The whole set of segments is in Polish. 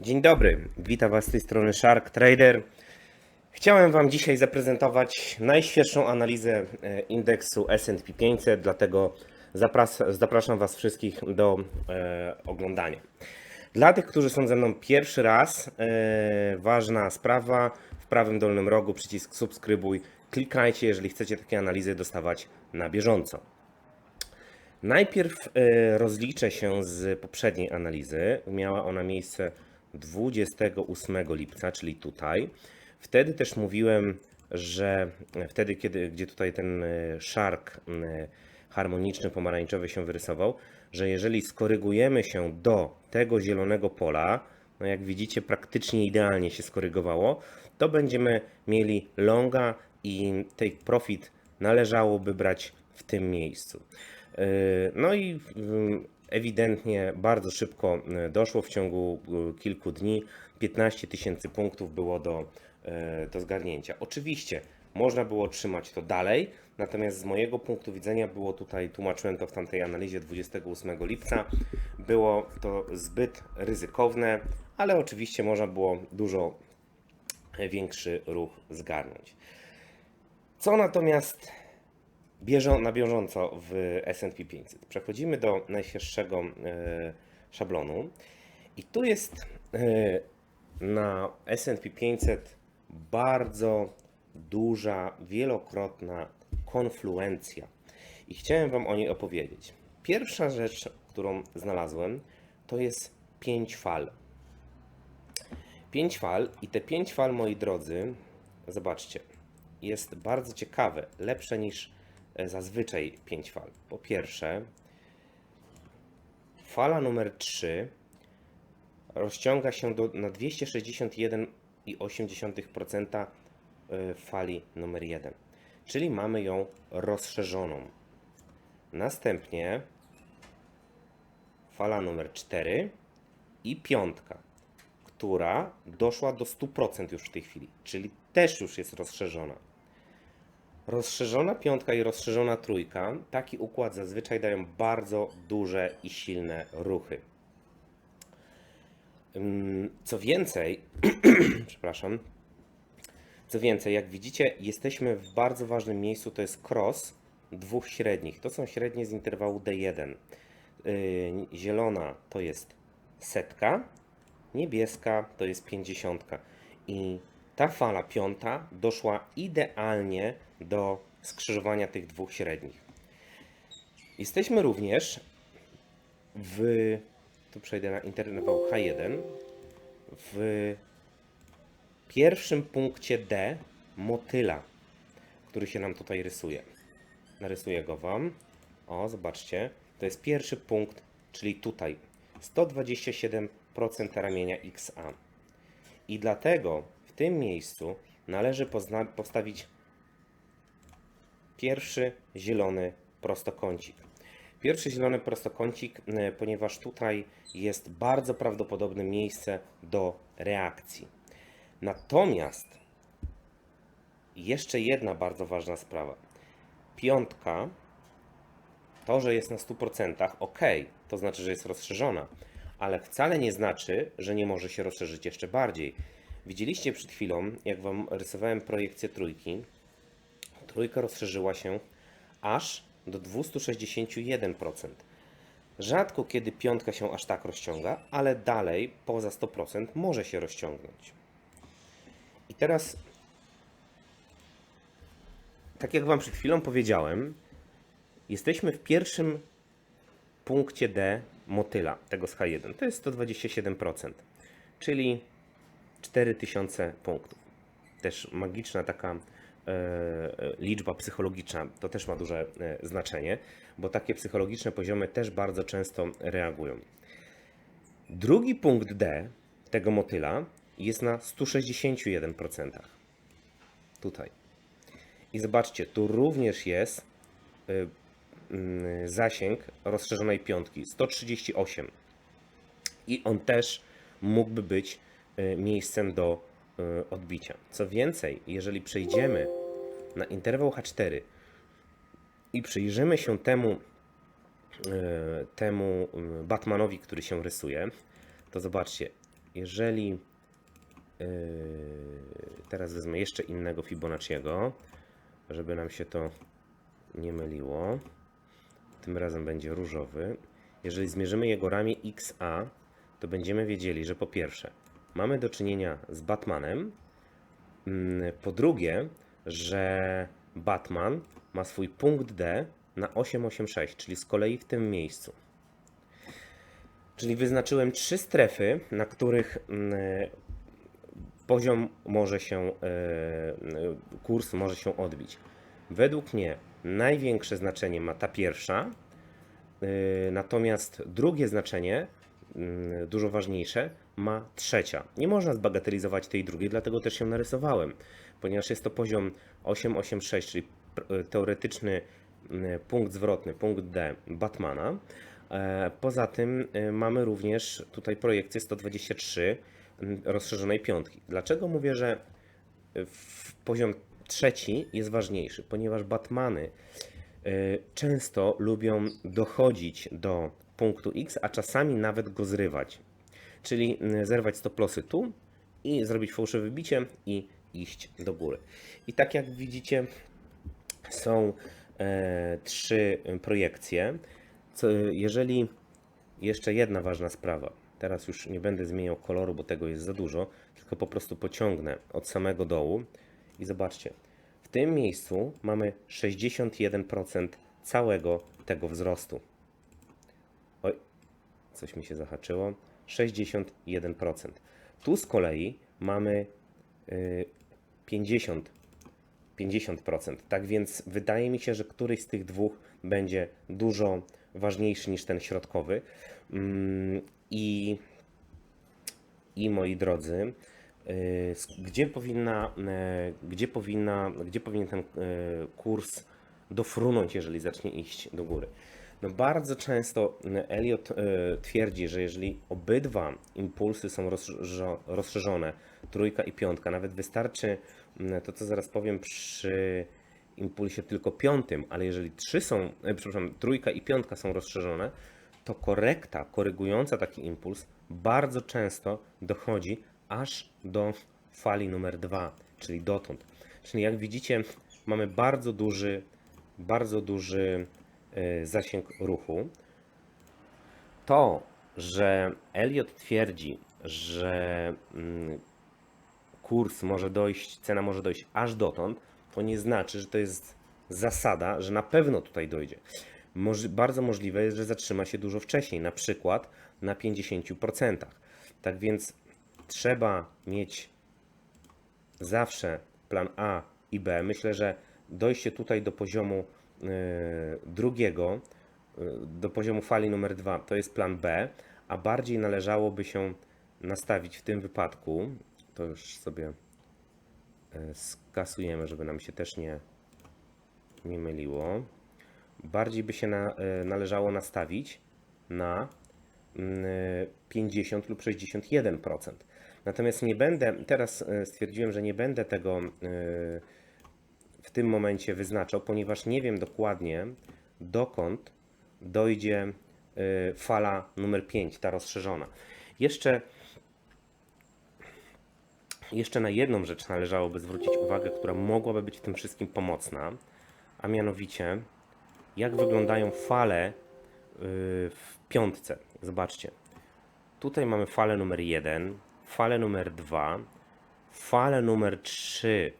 Dzień dobry, witam Was z tej strony Shark Trader. Chciałem Wam dzisiaj zaprezentować najświeższą analizę e, indeksu S&P 500, dlatego zapras- zapraszam Was wszystkich do e, oglądania. Dla tych, którzy są ze mną pierwszy raz, e, ważna sprawa, w prawym dolnym rogu przycisk subskrybuj, klikajcie, jeżeli chcecie takie analizy dostawać na bieżąco. Najpierw rozliczę się z poprzedniej analizy. Miała ona miejsce 28 lipca, czyli tutaj. Wtedy też mówiłem, że wtedy, kiedy, gdzie tutaj ten e, szark e, harmoniczny pomarańczowy się wyrysował, że jeżeli skorygujemy się do tego zielonego pola, no jak widzicie, praktycznie idealnie się skorygowało, to będziemy mieli longa i tej profit należałoby brać w tym miejscu. Yy, No i mm, ewidentnie bardzo szybko y, doszło w ciągu y, kilku dni. 15 tysięcy punktów było do, e, do zgarnięcia. Oczywiście można było trzymać to dalej, natomiast z mojego punktu widzenia było tutaj, tłumaczyłem to w tamtej analizie 28 lipca, było to zbyt ryzykowne, ale oczywiście można było dużo większy ruch zgarnąć. Co natomiast bieżą, na bieżąco w S&P 500? Przechodzimy do najświeższego e, szablonu i tu jest e, na S&P 500 bardzo duża, wielokrotna konfluencja i chciałem Wam o niej opowiedzieć. Pierwsza rzecz, którą znalazłem, to jest 5 fal. 5 fal i te 5 fal, moi drodzy, zobaczcie, jest bardzo ciekawe, lepsze niż zazwyczaj 5 fal. Po pierwsze, fala numer 3 rozciąga się do, na 261,8% e, fali numer 1, czyli mamy ją rozszerzoną. Następnie fala numer 4 i piątka, która doszła do 100% już w tej chwili, czyli też już jest rozszerzona. Rozszerzona piątka i rozszerzona trójka, taki układ zazwyczaj dają bardzo duże i silne ruchy. Co więcej, przepraszam, co więcej, jak widzicie, jesteśmy w bardzo ważnym miejscu, to jest cross dwóch średnich. To są średnie z interwału D1. Yy, Zielona to jest setka, niebieska to jest pięćdziesiątka. I ta fala piąta doszła idealnie do skrzyżowania tych dwóch średnich. Jesteśmy również w. Tu przejdę na interwał H1. W pierwszym punkcie D motyla, który się nam tutaj rysuje. Narysuję go Wam. O, zobaczcie. To jest pierwszy punkt, czyli tutaj. 127% ramienia XA. I dlatego w tym miejscu należy postawić pierwszy zielony prostokącik. Pierwszy zielony prostokącik, e, ponieważ tutaj jest bardzo prawdopodobne miejsce do reakcji. Natomiast jeszcze jedna bardzo ważna sprawa. Piątka, to, że jest na 100%, ok, to znaczy, że jest rozszerzona, ale wcale nie znaczy, że nie może się rozszerzyć jeszcze bardziej. Widzieliście przed chwilą, jak Wam rysowałem projekcję trójki, trójka rozszerzyła się aż do 261%. Rzadko kiedy piątka się aż tak rozciąga, ale dalej poza 100% może się rozciągnąć. I teraz, tak jak Wam przed chwilą powiedziałem, jesteśmy w pierwszym punkcie D motyla, tego z H1. To jest 127%, czyli 4000 punktów. Też magiczna taka liczba psychologiczna, to też ma duże e, znaczenie, bo takie psychologiczne poziomy też bardzo często reagują. Drugi punkt D tego motyla jest na 161%. Tutaj. I zobaczcie, tu również jest mm, zasięg rozszerzonej piątki 138. I on też mógłby być miejscem do odbicia. Co więcej, jeżeli przejdziemy na interwał H4 i przyjrzymy się temu, y, temu y, Batmanowi, który się rysuje, to zobaczcie, jeżeli yy, teraz wezmę jeszcze innego Fibonacciego, żeby nam się to nie myliło. Tym razem będzie różowy. Jeżeli zmierzymy jego ramię XA, to będziemy wiedzieli, że po pierwsze mamy do czynienia z Batmanem, mm, po drugie, że Batman ma swój punkt D na 886, czyli z kolei w tym miejscu. Czyli wyznaczyłem trzy strefy, na których mm, poziom może się, e, kurs może się odbić. Według mnie największe znaczenie ma ta pierwsza, e, natomiast drugie znaczenie, mm, dużo ważniejsze, ma trzecia. Nie można zbagatelizować tej drugiej, dlatego też ją narysowałem, ponieważ jest to poziom 886, czyli pr- teoretyczny punkt zwrotny, punkt D Batmana. E, Poza tym e, mamy również tutaj projekcję 123 m, rozszerzonej piątki. Dlaczego mówię, że poziom trzeci jest ważniejszy? Ponieważ Batmany e, często lubią dochodzić do punktu X, a czasami nawet go zrywać. Czyli m, zerwać stoplosy tu i zrobić fałszywe bicie i iść do góry. I tak jak widzicie, są e, trzy projekcje. Co, jeżeli jeszcze jedna ważna sprawa, teraz już nie będę zmieniał koloru, bo tego jest za dużo, tylko po prostu pociągnę od samego dołu i zobaczcie, w tym miejscu mamy 61% całego tego wzrostu. Coś mi się zahaczyło. 61%. Tu z kolei mamy y, 50 50%. Tak więc wydaje mi się, że któryś z tych dwóch będzie dużo ważniejszy niż ten środkowy. Mm, I, i moi drodzy, y, gdzie powinna, e, gdzie powinna, gdzie powinien ten kurs dofrunąć, jeżeli zacznie iść do góry? No bardzo często Elliot e, twierdzi, że jeżeli obydwa impulsy są rozszerzone, trójka i piątka, nawet wystarczy mm, to, co zaraz powiem przy impulsie tylko piątym, ale jeżeli trzy są, e, przepraszam, trójka i piątka są rozszerzone, to korekta korygująca taki impuls bardzo często dochodzi aż do fali numer dwa, czyli dotąd. Czyli jak widzicie, mamy bardzo duży, bardzo duży zasięg ruchu. To, że Elliot twierdzi, że mm, kurs może dojść, cena może dojść aż dotąd, to nie znaczy, że to jest zasada, że na pewno tutaj dojdzie. Moż, bardzo możliwe jest, że zatrzyma się dużo wcześniej, na przykład na 50%. Tak więc trzeba mieć zawsze plan A i B. Myślę, że dojście tutaj do poziomu y, drugiego, y, do poziomu fali numer dwa, to jest plan B, a bardziej należałoby się nastawić w tym wypadku, to już sobie y, skasujemy, żeby nam się też nie, nie myliło. Bardziej by się na, należało nastawić na mm, 50 lub 61%. Natomiast nie będę, teraz stwierdziłem, że nie będę tego w tym momencie wyznaczał, ponieważ nie wiem dokładnie dokąd dojdzie y, fala numer 5, ta rozszerzona. Jeszcze, jeszcze na jedną rzecz należałoby zwrócić uwagę, która mogłaby być w tym wszystkim pomocna, a mianowicie jak wyglądają fale y, w piątce. Zobaczcie. Tutaj mamy falę numer 1, falę numer 2, falę numer 3,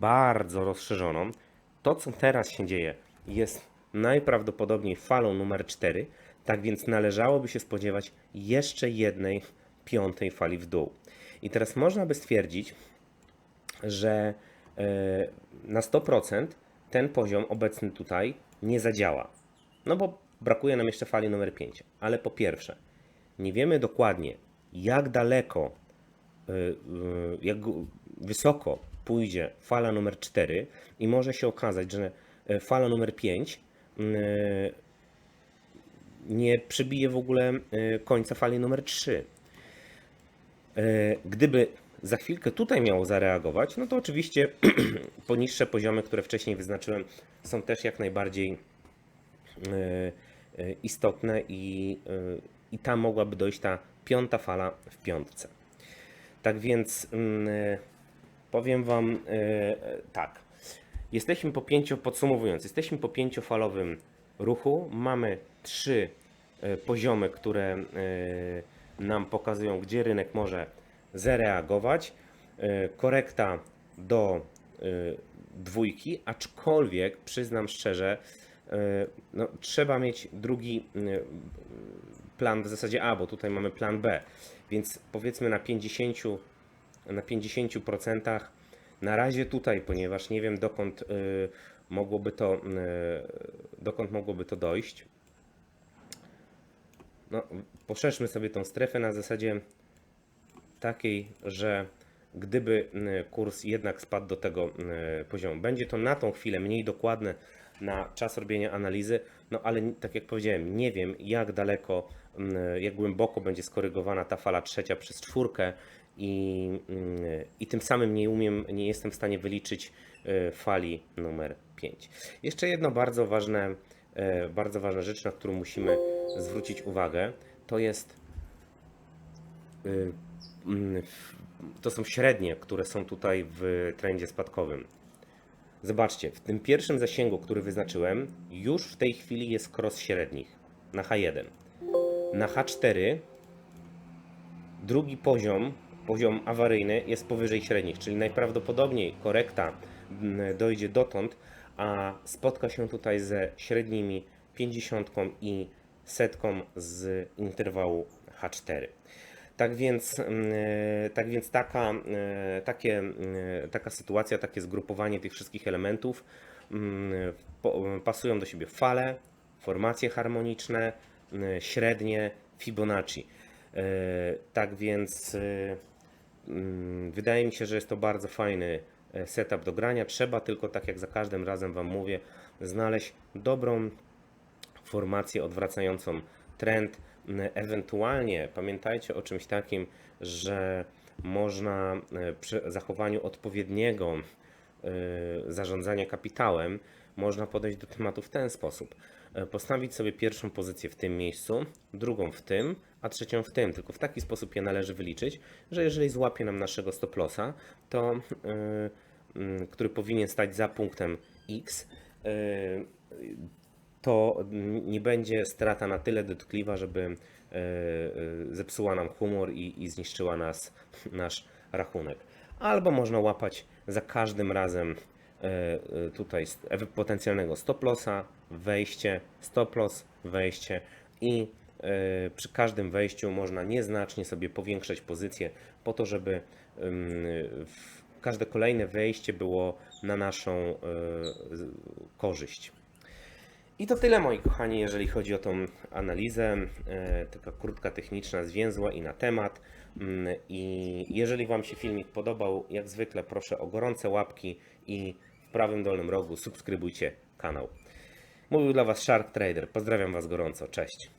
bardzo rozszerzoną. To, co teraz się dzieje, jest najprawdopodobniej falą numer 4, tak więc należałoby się spodziewać jeszcze jednej piątej fali w dół. I teraz można by stwierdzić, że e, na 100% ten poziom obecny tutaj nie zadziała. No bo brakuje nam jeszcze fali numer 5. Ale po pierwsze, nie wiemy dokładnie, jak daleko, y, y, jak wysoko pójdzie fala numer 4 i może się okazać, że y, fala numer 5 y, nie przebije w ogóle y, końca fali numer 3. E, Gdyby za chwilkę tutaj miało zareagować, no to oczywiście poniższe poziomy, które wcześniej wyznaczyłem, są też jak najbardziej e, e, istotne i, e, i tam mogłaby dojść ta piąta fala w piątce. Tak więc mm, e, powiem Wam e, tak. Jesteśmy po pięcio, podsumowując, jesteśmy po pięciofalowym ruchu. Mamy trzy e, poziomy, które e, nam pokazują, gdzie rynek może zareagować. Korekta do dwójki, aczkolwiek przyznam szczerze, no, trzeba mieć drugi plan w zasadzie A, bo tutaj mamy plan B, więc powiedzmy na 50, na 50% na razie tutaj, ponieważ nie wiem dokąd y, mogłoby to, y, dokąd mogłoby to dojść. No, poszerzmy sobie tą strefę na zasadzie takiej, że gdyby y, kurs jednak spadł do tego poziomu, będzie to na tą chwilę mniej dokładne na czas robienia analizy, no ale tak jak powiedziałem, nie wiem jak daleko, jak głęboko będzie skorygowana ta fala trzecia przez czwórkę i, y, i tym samym nie umiem, nie jestem w stanie wyliczyć y, fali numer 5. Jeszcze jedno bardzo ważne, y, bardzo ważna rzecz, na którą musimy zwrócić uwagę, to jest y, mm, to są średnie, które są tutaj w trendzie spadkowym. Zobaczcie, w tym pierwszym zasięgu, który wyznaczyłem, już w tej chwili jest cross średnich na H1. Na H4 drugi poziom, poziom awaryjny jest powyżej średnich, czyli najprawdopodobniej korekta mm, dojdzie dotąd, a spotka się tutaj ze średnimi 50 i setką z interwału H4. Tak więc, mm, tak więc taka, e, takie, mm, taka sytuacja, takie zgrupowanie tych wszystkich elementów mm, pasują do siebie fale, formacje harmoniczne, mm, średnie, Fibonacci. E, Tak więc e, mm, wydaje mi się, że jest to bardzo fajny e, setup do grania. Trzeba tylko, tak jak za każdym razem Wam mówię, znaleźć dobrą formację odwracającą trend. Mm, Ewentualnie pamiętajcie o czymś takim, że można e, przy zachowaniu odpowiedniego e, zarządzania kapitałem, można podejść do tematu w ten sposób. E, Postawić sobie pierwszą pozycję w tym miejscu, drugą w tym, a trzecią w tym. Tylko w taki sposób je należy wyliczyć, że jeżeli złapie nam naszego stop lossa, to e, mm, który powinien stać za punktem X, e, to nie będzie strata na tyle dotkliwa, żeby zepsuła nam humor i, i zniszczyła nas nasz rachunek. Albo można łapać za każdym razem tutaj st- ew- potencjalnego stop lossa, wejście, stop loss, wejście i e, przy każdym wejściu można nieznacznie sobie powiększać pozycję po to, żeby każde kolejne wejście było na naszą e, korzyść. I to tyle moi kochani, jeżeli chodzi o tą analizę, e, taka krótka, techniczna, zwięzła i na temat. Mm, I jeżeli Wam się filmik podobał, jak zwykle proszę o gorące łapki i w prawym dolnym rogu subskrybujcie kanał. Mówił dla Was Shark Trader. Pozdrawiam Was gorąco. Cześć.